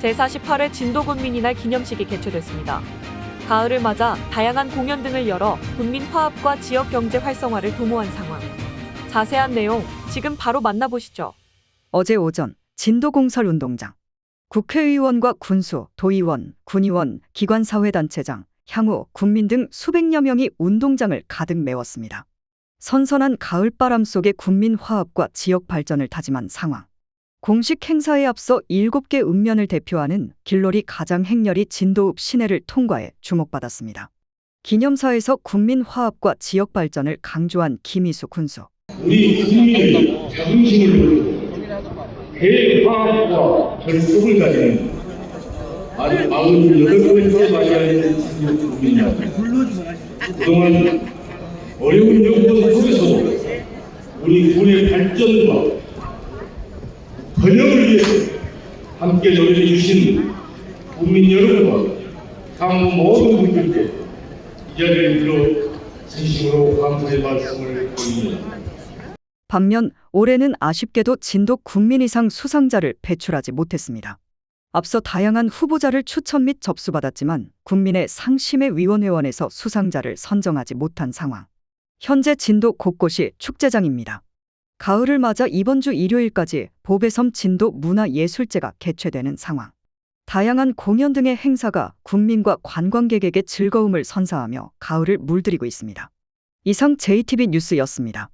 제48회 진도군민이날 기념식이 개최됐습니다. 가을을 맞아 다양한 공연 등을 열어 군민 화합과 지역 경제 활성화를 도모한 상황. 자세한 내용 지금 바로 만나보시죠. 어제 오전 진도공설운동장 국회의원과 군수, 도의원, 군의원, 기관사회단체장, 향후, 국민 등 수백여 명이 운동장을 가득 메웠습니다. 선선한 가을바람 속에 국민 화합과 지역 발전을 다짐한 상황. 공식 행사에 앞서 7개 읍면을 대표하는 길놀이 가장 행렬이 진도읍 시내를 통과해 주목받았습니다. 기념사에서 국민 화합과 지역 발전을 강조한 김희수 군수. 우리 국민의 자긍심을 대화합과 결속을 가지는 아주 48번째 맞이하는 진도 국민 여러분 그동안 어려운 속에서도 우리 군의 발전과 번영을 위해서 함께 노력해 주신 국민 여러분과 당 모든 분들께 이 자리를 빌어 진심으로 감사의 말씀을 드립니다. 반면 올해는 아쉽게도 진도 국민 이상 수상자를 배출하지 못했습니다. 앞서 다양한 후보자를 추천 및 접수받았지만 국민의 상심의 위원회원에서 수상자를 선정하지 못한 상황. 현재 진도 곳곳이 축제장입니다. 가을을 맞아 이번 주 일요일까지 보배섬 진도 문화예술제가 개최되는 상황. 다양한 공연 등의 행사가 국민과 관광객에게 즐거움을 선사하며 가을을 물들이고 있습니다. 이상 JTB 뉴스였습니다.